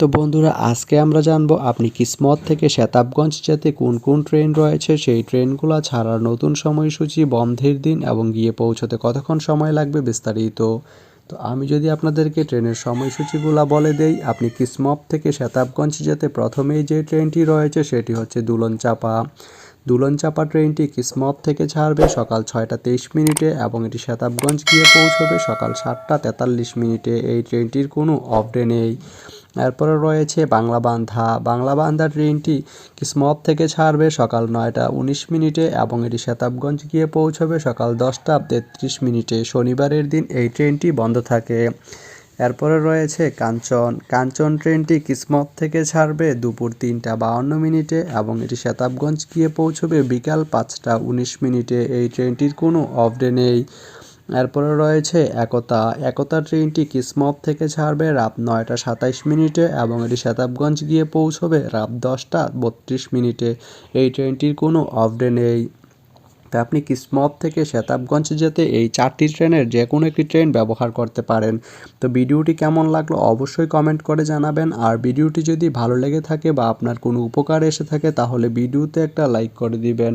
তো বন্ধুরা, আজকে আমরা জানব আপনি কিসমত থেকে শেতাবগঞ্জ যেতে কোন কোন ট্রেন রয়েছে? সেই ট্রেনগুলো ছাড়ার নতুন সময়সূচি, বন্ধের দিন এবং গিয়ে পৌঁছতে কতক্ষণ সময় লাগবে বিস্তারিত। তো আমি যদি আপনাদেরকে ট্রেনের সময়সূচিগুলো বলে দেই, আপনি কিসমত থেকে শেতাবগঞ্জ যেতে প্রথমেই যে ট্রেনটি রয়েছে সেটি হচ্ছে দুলন চাপা দুলন চাপা ট্রেনটি কিসমত থেকে ছাড়বে? সকাল ছয়টা তেইশ মিনিটে এবং এটি শেতাবগঞ্জ গিয়ে পৌঁছবে সকাল সাতটা তেতাল্লিশ মিনিটে। এই ট্রেনটির কোনো অফ ডে নেই। এরপরে রয়েছে বাংলা বান্ধা। বাংলা বান্ধা ট্রেনটি কিসমত থেকে ছাড়বে সকাল নয়টা উনিশ মিনিটে এবং এটি শতাবগঞ্জ গিয়ে পৌঁছবে সকাল দশটা তেত্রিশ মিনিটে। শনিবারের দিন এই ট্রেনটি বন্ধ থাকে। এরপরে রয়েছে কাঞ্চন। কাঞ্চন ট্রেনটি কিসমত থেকে ছাড়বে দুপুর তিনটা বাউন্ন মিনিটে এবং এটি শতাবগঞ্জ গিয়ে পৌঁছবে বিকাল পাঁচটা উনিশ মিনিটে। এই ট্রেনটির কোনো অফ ডে নেই। এরপরে রয়েছে একতা। একতা ট্রেনটি কিসমত থেকে ছাড়বে রাত নয়টা সাতাইশ মিনিটে এবং এটি শতাবগঞ্জ গিয়ে পৌঁছবে রাত দশটা বত্রিশ মিনিটে। এই ট্রেনটির কোনো অফ ডে নেই। তা আপনি কিসমত থেকে শেতাবগঞ্জ যেতে এই চারটি ট্রেনের যে কোনো একটি ট্রেন ব্যবহার করতে পারেন। তো ভিডিওটি কেমন লাগল অবশ্যই কমেন্ট করে জানাবেন। আর ভিডিওটি যদি ভালো লেগে থাকে বা আপনার কোনো উপকার এসে থাকে তাহলে ভিডিওতে একটা লাইক করে দিবেন।